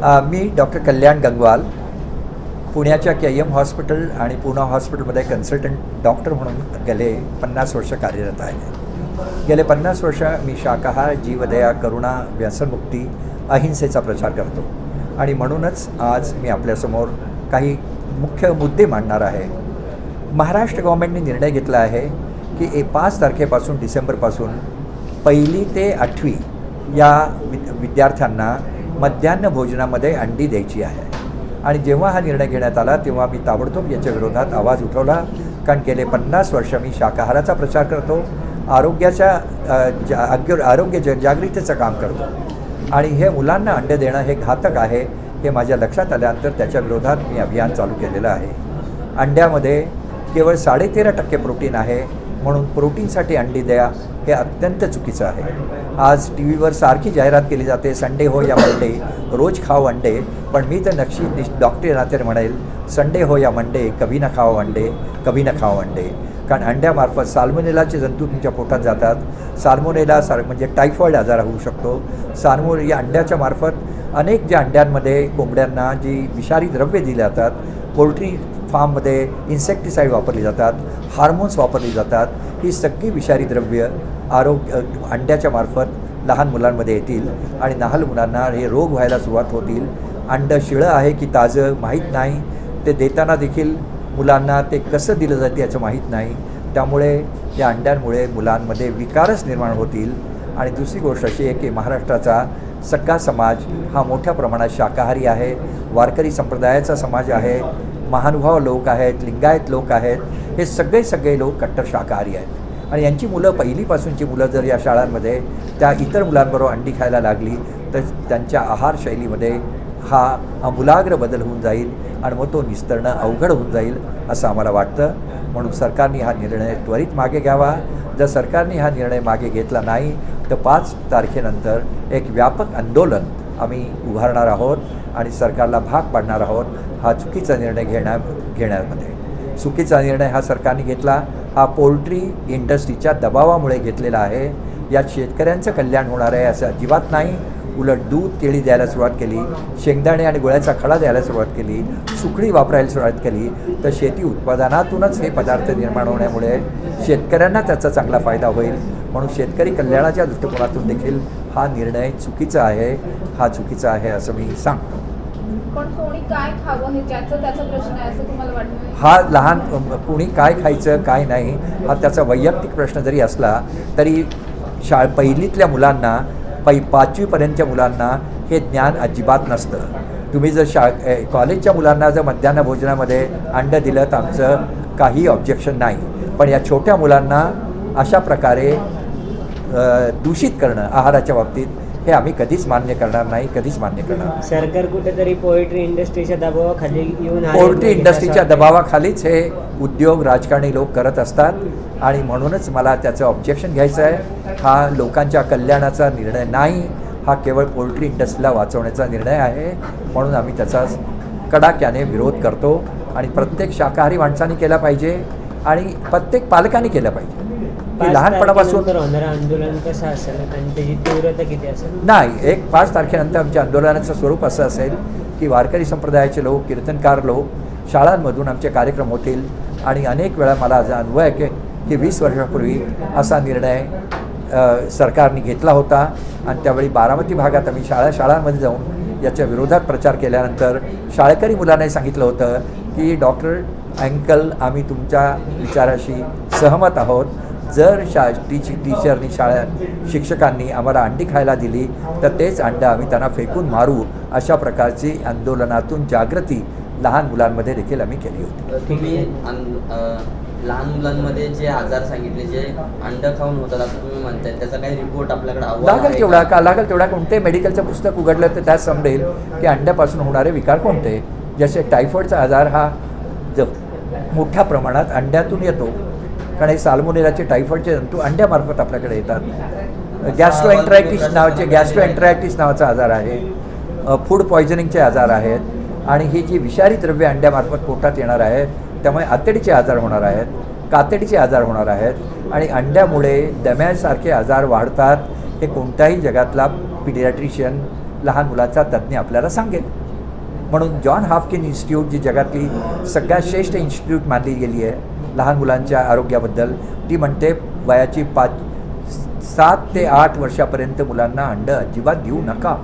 मी doctor कल्याण गंगवाल पुण्याच्या के M hospital आणि पुणा हॉस्पिटलमध्ये कन्सल्टंट डॉक्टर म्हणून गेले पन्नास वर्ष कार्यरत आहे. गेले पन्नास वर्ष मी शाकाहार जीवदया करुणा व्यसनमुक्ती अहिंसेचा प्रचार करतो. आणि म्हणूनच आज मी आपल्यासमोर काही मुख्य मुद्दे मांडणार आहे. महाराष्ट्र गव्हर्मेंटने निर्णय घेतला आहे की ए पाच तारखेपासून डिसेंबरपासून पहिली ते आठवी या विद विद्यार्थ्यांना मध्यान्ह भोजनामध्ये अंडी द्यायची आहे. आणि जेव्हा हा निर्णय घेण्यात आला तेव्हा मी ताबडतोब याच्या विरोधात आवाज उठवला. कारण गेले पन्नास वर्ष मी शाकाहाराचा प्रचार करतो आरोग्याच्या जा आग्य आरोग्य जनजागृतीचं काम करतो. आणि हे मुलांना अंडे देणं हे घातक आहे हे माझ्या लक्षात आल्यानंतर त्याच्या विरोधात मी अभियान चालू केलेलं आहे. अंड्यामध्ये केवळ साडेतेरा टक्के प्रोटीन आहे म्हणून प्रोटीनसाठी अंडी द्या हे अत्यंत चुकीचं आहे. आज टी व्हीवर सारखी जाहिरात केली जाते संडे हो या मंडे रोज खाओ अंडे पण मी तर नक्षी निश डॉक्टर नाते म्हणेल संडे हो या मंडे कभी न खाओ अंडे कभी न खाओ अंडे. कारण अंड्यामार्फत साल्मोनेलाचे जंतू तुमच्या पोटात जातात. साल्मोनेला सार म्हणजे टायफॉईड आजार होऊ शकतो. साल्मो या अंड्याच्या मार्फत अनेक ज्या अंड्यांमध्ये कोंबड्यांना जी विषारी द्रव्ये दिली जातात पोल्ट्री फार्ममध्ये इन्सेक्टिसाईड वापरली जातात हार्मोन्स वापरली जातात. ही सगळी विषारी द्रव्य आरोग्य अंड्याच्या मार्फत लहान मुलांमध्ये येतील आणि लहान मुलांना हे रोग व्हायला सुरुवात होतील. अंडं शिळं आहे की ताजं माहीत नाही. ते देताना देखील मुलांना ते कसं दिलं जाते याचं माहीत नाही. त्यामुळे या अंड्यांमुळे मुलांमध्ये विकारच निर्माण होतील. आणि दुसरी गोष्ट अशी आहे की महाराष्ट्राचा सगळा समाज हा मोठ्या प्रमाणात शाकाहारी आहे. वारकरी संप्रदायाचा समाज आहे. महानुभाव लोक आहेत लिंगायत लोक आहेत हे सगळे सगळे लोक कट्टर शाकाहारी आहेत. आणि यांची मुलं पहिलीपासूनची मुलं जर या शाळांमध्ये त्या इतर मुलांबरोबर अंडी खायला लागली तर त्यांच्या आहारशैलीमध्ये हा आमूलाग्र बदल होऊन जाईल आणि मग तो निस्तरणं अवघड होऊन जाईल असं आम्हाला वाटतं. म्हणून सरकारने हा निर्णय त्वरित मागे घ्यावा. जर सरकारने हा निर्णय मागे घेतला नाही तर पाच तारखेनंतर एक व्यापक आंदोलन आम्ही उभारणार आहोत. आणि सरकारला भाग पाडणार आहोत हा चुकीचा निर्णय घेण्या घेण्यामध्ये. चुकीचा निर्णय हा सरकारने घेतला हा पोल्ट्री इंडस्ट्रीच्या दबावामुळे घेतलेला आहे. यात शेतकऱ्यांचं कल्याण होणार आहे असं अजिबात नाही. उलट दूध केळी द्यायला सुरुवात केली शेंगदाणे आणि गुळ्याचा खडा द्यायला सुरुवात केली सुकडी वापरायला सुरुवात केली तर शेती उत्पादनातूनच हे पदार्थ निर्माण होण्यामुळे शेतकऱ्यांना त्याचा चांगला फायदा होईल. म्हणून शेतकरी कल्याणाच्या दृष्टिकोनातून देखील हा निर्णय चुकीचा आहे हा चुकीचा आहे असं मी सांगतो. पण कोणी काय खावं हे ज्याचं त्याचा प्रश्न आहे असं तुम्हाला वाटतं? हा लहान कुणी काय खायचं काय नाही हा त्याचा वैयक्तिक प्रश्न जरी असला तरी शा पहिलीतल्या मुलांना पै पाचवीपर्यंतच्या मुलांना हे ज्ञान अजिबात नसतं. तुम्ही जर शा ए, कॉलेजच्या मुलांना जर मध्यान्ह भोजनामध्ये अंडं दिलं तर आमचं काही ऑब्जेक्शन नाही. पण या छोट्या मुलांना अशा प्रकारे दूषित करणं आहाराच्या बाबतीत हे आम्ही कधीच मान्य करणार नाही कधीच मान्य करणार नाही. सरकार कुठेतरी पोएट्री इंडस्ट्रीच्या दबावाखाली येऊन पोल्ट्री इंडस्ट्रीच्या दबावाखालीच हे उद्योग राजकारणी लोक करत असतात आणि म्हणूनच मला त्याचं ऑब्जेक्शन घ्यायचं आहे. हा लोकांच्या कल्याणाचा निर्णय नाही हा केवळ पोल्ट्री इंडस्ट्रीला वाचवण्याचा निर्णय आहे. म्हणून आम्ही त्याचा कडाक्याने विरोध करतो आणि प्रत्येक शाकाहारी माणसाने केला पाहिजे आणि प्रत्येक पालकांनी केलं पाहिजे. की लहानपणापासून होणारं आंदोलन कसं असेल आणि त्याची तीव्रता किती असेल? नाही एक पाच तारखेनंतर आमच्या आंदोलनाचं स्वरूप असं असेल की वारकरी संप्रदायाचे लोक कीर्तनकार लोक शाळांमधून आमचे कार्यक्रम होतील आणि अनेक वेळा मला आज अनुभव आहे की- की वीस वर्षापूर्वी असा निर्णय सरकारने घेतला होता आणि त्यावेळी बारामती भागात आम्ही शाळा शाळांमध्ये जाऊन याच्या विरोधात प्रचार केल्यानंतर शाळकरी मुलांनाही सांगितलं होतं की डॉक्टर अँकल आम्ही तुमच्या विचाराशी सहमत आहोत. जर शा टीच टीचरनी शाळा शिक्षकांनी आम्हाला अंडी खायला दिली तर तेच अंडं आम्ही त्यांना फेकून मारू अशा प्रकारची आंदोलनातून जागृती लहान मुलांमध्ये देखील आम्ही केली होती तुम्ही लहान मुलांमध्ये जे आजार सांगितले जे अंड खाऊन होतात असं तुम्ही म्हणताय त्याचा काही रिपोर्ट आपल्याकडे लागेल तेवढा का? लागेल तेवढा कोणते मेडिकलचं पुस्तक उघडलं तर त्यात समजेल की अंड्यापासून होणारे विकार कोणते जसे टायफॉईडचा आजार हा ज मोठ्या प्रमाणात अंड्यातून येतो कारण हे साल्मोनेलाचे टायफॉईडचे जंतू अंड्यामार्फत आपल्याकडे येतात. गॅस्ट्रोएन्ट्रायटिस नावाचे गॅस्ट्रोएन्ट्रायटिस नावाचा आजार आहे. फूड पॉयझनिंगचे आजार आहेत. आणि ही जी विषारी द्रव्य अंड्यामार्फत पोटात येणार आहेत त्यामुळे आतडीचे आजार होणार आहेत कातडीचे आजार होणार आहेत आणि अंड्यामुळे दम्यासारखे आजार वाढतात हे कोणत्याही जगातला पिडियाट्रिशियन लहान मुलाचा तज्ज्ञ आपल्याला सांगेल. म्हणून जॉन हाफकिन इन्स्टिट्यूट जी जगातली सगळ्यात श्रेष्ठ इन्स्टिट्यूट मानली गेली आहे लहान मुलांच्या आरोग्याबद्दल. ती म्हणते वयाची पाच सात ते आठ वर्षापर्यंत मुलांना अंड अजिबात देऊ नका.